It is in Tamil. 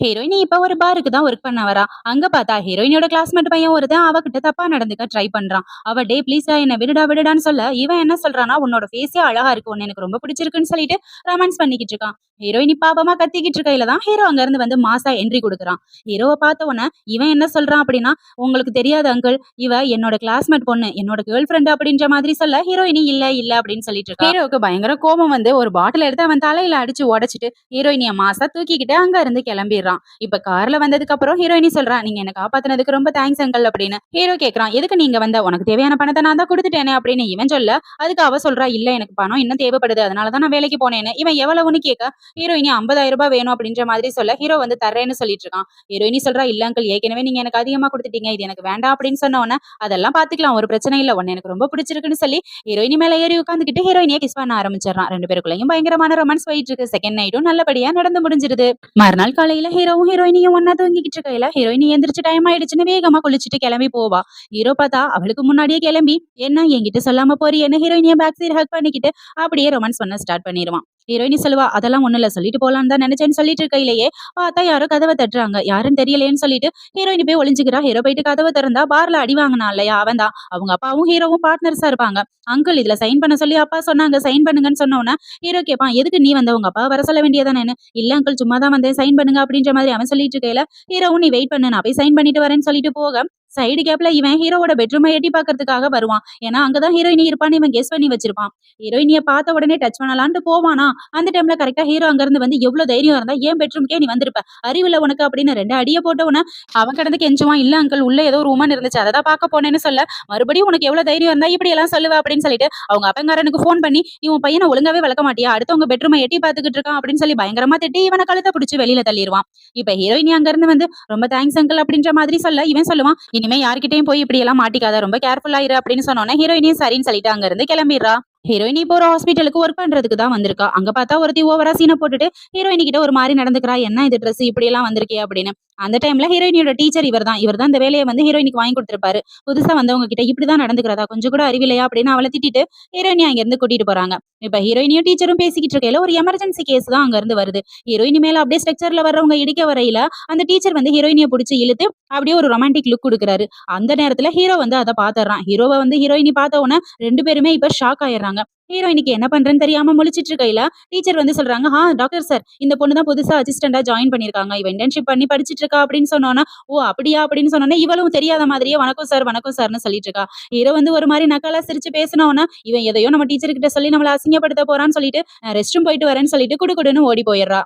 ஹீரோயினி இப்ப ஒரு பாருக்கு தான் ஒர்க் பண்ண வரா. அங்க பார்த்தா ஹீரோயினோட கிளாஸ்மேட் பையன் ஒருத்தன் அவகிட்ட தப்பா நடந்துக்க ட்ரை பண்றான். அவ டே ப்ளீஸா என்ன விடுடா விடுடான்னு சொல்ல இவன் என்ன சொல்றானா உன்னோட ஃபேஸே அழகா இருக்கு உன்னை எனக்கு ரொம்ப பிடிச்சிருக்குன்னு சொல்லிட்டு ரொமான்ஸ் பண்ணிக்கிட்டு இருக்கான். ஹீரோயினி பாபமா கத்திக்கிட்டு இருக்கையில தான் ஹீரோ அங்க இருந்து வந்து மாசா என்ட்ரி கொடுக்குறான். ஹீரோவை பார்த்த உடனே இவன் என்ன சொல்றான் அப்படின்னா உங்களுக்கு தெரியாது அங்கிள் இவ என்னோட கிளாஸ்மேட் பொண்ணு என்னோட கேர்ள் ஃப்ரெண்ட் அப்படின்ற மாதிரி சொல்ல ஹீரோயினி இல்ல இல்ல அப்படின்னு சொல்லிட்டு இருக்கா. ஹீரோவுக்கு பயங்கர கோபம் வந்து ஒரு பாட்டில் எடுத்து அவன் தலையில அடிச்சு உடைச்சிட்டு ஹீரோயினிய மாசா தூக்கிக்கிட்டு அங்க இருந்து கிளம்பிடுறான் இப்ப கார்ல வந்ததுக்கு அப்புறம் ஹீரோயினி சொல்றான் நீங்க என்ன காப்பாத்துனதுக்கு ரொம்ப தேங்க்ஸ் அங்கிள் அப்படின்னு ஹீரோ கேக்குறான். எதுக்கு நீங்க வந்த? உனக்கு தேவையான பணத்தை நான் தான் கொடுத்துட்டேனே அப்படின்னு இவன் சொல்ல அதுக்கு அவ சொல்றா இல்ல எனக்கு பணம் இன்னும் தேவைப்படுது. அதனால தான் நான் வேலைக்கு போனேன்னு. இவன் எவ்வளவுன்னு கேட்க ஹீரோயினி ஐம்பதாயிரம் ரூபாய் வேணும் அப்படின்ற மாதிரி சொல்ல ஹீரோ வந்து தர்றேன்னு சொல்லிட்டு இருக்கான். ஹீரோயினி சொல்றா இல்ல அங்கிள் ஏற்கனவே நீங்க எனக்கு அதிகமா கொடுத்துட்டீங்க. இது எனக்கு வேண்டாம் அப்படின்னு சொன்ன உடனே அதெல்லாம் பாத்துக்கலாம். ஒரு பிரச்சனை இல்ல. உன்ன எனக்கு ரொம்ப பிடிச்சிருக்குன்னு சொல்லி ஹீரோயினி மேல ஏறி உட்காந்துக்கிட்டு ஹீரோயினியை கிஸ் பண்ண ஆரம்பிச்சிடறான். ரெண்டு பேருக்குள்ளையும் பயங்கரமான ரொமான்ஸ் போயிட்டு இருக்கு. செகண்ட் நைட்டும் நல்லபடியா நடந்து முடிஞ்சிருது. மறுநாள் காலையில ஹீரோவும் ஹீரோயினியும் ஒன்னா தூங்கிக்கிட்டு இருக்கையில ஹீரோயினி எந்திரிச்சு டைம் ஆயிடுச்சுன்னு வேகமா குளிச்சுட்டு கிளம்பி போவா. ஹீரோ பார்த்தா அவளுக்கு முன்னாடியே கிளம்பி என்ன என்கிட்ட சொல்லாம போறியன்னு ஹீரோயினிய பேக் சைடு ஹக் பண்ணிக்கிட்டு அப்படியே ரொமான்ஸ் பண்ண ஸ்டார்ட் பண்ணிடுவான் ஹீரோயினி சொல்லுவா அதெல்லாம் ஒண்ணு இல்ல. சொல்லிட்டு போலான்னு தான் நினைச்சேன்னு சொல்லிட்டு இருக்கையிலேயே பார்த்தா யாரோ கதவை தட்டுறாங்க. யாருன்னு தெரியலையேன்னு சொல்லிட்டு ஹீரோயினி போய் ஒளிஞ்சுக்கிறா. ஹீரோ போயிட்டு கதவை திறந்தா பார்ல அடி வாங்கினா இல்லையா? அவன் தான். அவங்க அப்பாவும் ஹீரோவும் பார்ட்னர்ஸா இருப்பாங்க. அங்கிள் இதுல சைன் பண்ண சொல்லி அப்பா சொன்னாங்க. சைன் பண்ணுங்கன்னு சொன்ன உடனே ஹீரோ கேட்பான் எதுக்கு நீ வந்த? உங்க அப்பா வர சொல்ல வேண்டியதானே இல்ல அங்கிள் சும்மா தான் வந்தேன். சைன் பண்ணுங்க. அப்படின்ற மாதிரி அவன் சொல்லிட்டு இருக்கையில ஹீரோவும் நீ வெயிட் பண்ணு. நான் போய் சைன் பண்ணிட்டு வரேன்னு சொல்லிட்டு போக சைடு கேப்ல இவன் ஹீரோவோட பெட்ரூமை எட்டி பாக்குறதுக்காக வருவான். ஏன்னா அங்கதான் ஹீரோயினி இருப்பான்னு இவன் கெஸ் பண்ணி வச்சிருப்பான். ஹீரோயினிய பார்த்த உடனே டச் பண்ணலான்ட்டு போவானா? அந்த டைம்ல கரெக்டா ஹீரோ அங்க இருந்து வந்து எவ்வளவு தைரியம் இருந்தா ஏன் பெட்ரூம்க்கே நீ வந்திருப்ப? அறிவில்ல உனக்கு அப்படின்னு ரெண்டு அடியை போட்ட உடனே அவன் கிடந்து கெஞ்சுவான். இல்ல அங்கிள் உள்ள ஏதோ ஒரு உமன் இருந்துச்சு. அதை தான் பார்க்க போனேன்னு சொல்ல. மறுபடியும் உனக்கு எவ்வளவு தைரியம் இருந்தா இப்படி எல்லாம் சொல்லுவ அப்படின்னு சொல்லிட்டு அவங்க அப்பங்காரனுக்கு ஃபோன் பண்ணி நீ உன் பையனை ஒழுங்காவே வளர்க்க மாட்டியா? அடுத்தவங்க பெட்ரூமை எட்டி பார்த்துக்கிட்டு இருக்கான் அப்படின்னு சொல்லி பயங்கரமா திட்டி இவனை கழுத்தை பிடிச்சி வெளியில தள்ளிடுவான். இப்ப ஹீரோயினி அங்க இருந்து வந்து ரொம்ப தேங்க்ஸ் அங்கிள் அப்படின்ற மாதிரி சொல்ல இவன் சொல்லுவான் இனிமே யார்கிட்டயும் போய் இப்படி எல்லாம் மாட்டிக்காத ரொம்ப கேர்ஃபுல்லா இரு அப்படின்னு சொன்னோன்னே ஹீரோயினியும் சரின்னு சொல்லிட்டு அங்க இருந்து கிளம்பிடுறா. ஹீரோயினி இப்போ ஒரு ஹாஸ்பிட்டலுக்கு ஒர்க் பண்றதுக்கு தான் வந்திருக்கா. அங்க பார்த்தா ஒருத்தி ஓவரா சீனை போட்டுட்டு ஹீரோயினி கிட்ட ஒரு மாதிரி நடந்துக்கிறா. என்ன இது ட்ரெஸ் இப்படி எல்லாம் வந்திருக்கே அப்படின்னு. அந்த டைம்ல ஹீரோயினியோட டீச்சர் இவர் தான் இவர் தான் இந்த வேலையை வந்து ஹீரோயினுக்கு வாங்கி கொடுத்துருப்பாரு. புதுசா வந்தவங்க கிட்ட இப்படிதான் நடந்துக்கிறதா? கொஞ்சம் கூட அறிவில்லையா அப்படின்னு அவளை திட்டிட்டு ஹீரோயினி அங்க இருந்து கூட்டிட்டு போறாங்க. இப்ப ஹீரோயினியும் டீச்சரும் பேசிக்கிட்டு இருக்கையில ஒரு எமர்ஜென்சி கேஸ் தான் அங்க இருந்து வருது. ஹீரோயினி மேல அப்படியே ஸ்ட்ரக்சர்ல வர்றவங்க இடிக்க வரையில அந்த டீச்சர் வந்து ஹீரோயினியை பிடிச்சி இழுத்து அப்படியே ஒரு ரொமான்டிக் லுக் கொடுக்குறாரு. அந்த நேரத்துல ஹீரோ வந்து அதை பாத்துறான் ஹீரோவை வந்து ஹீரோயினி பார்த்த உடனே ரெண்டு பேருமே இப்ப ஷாக் ஆயிடுறாங்க. ஹீரோயினிக்கு என்ன பண்றேன்னு தெரியாம முழிச்சிட்டு இருக்கையில டீச்சர் வந்து சொல்றாங்க ஹா டாக்டர் சார் இந்த பொண்ணு தான் புதுசா அசிஸ்டண்டா ஜாயின் பண்ணிருக்காங்க. இவ இன்டர்ன்ஷிப் பண்ணி படிச்சிட்டு இருக்கா அப்படின்னு சொன்னோன்னா ஓ அப்படியா? அப்படின்னு சொன்னோன்னா இவளும் தெரியாத மாதிரியே வணக்கம் சார் வணக்கம் சார்னு சொல்லிட்டு இருக்கா. ஹீரோ வந்து ஒரு மாதிரி நக்கலா சிரிச்சு பேசினோன்னா இவன் எதையோ நம்ம டீச்சர் கிட்ட சொல்லி நம்மள அசிங்கப்படுத்த போறான்னு சொல்லிட்டு ரெஸ்ட் ரூம் போயிட்டு வரேன்னு சொல்லிட்டு குடுக்குடுன்னு ஓடி போயிடுறா.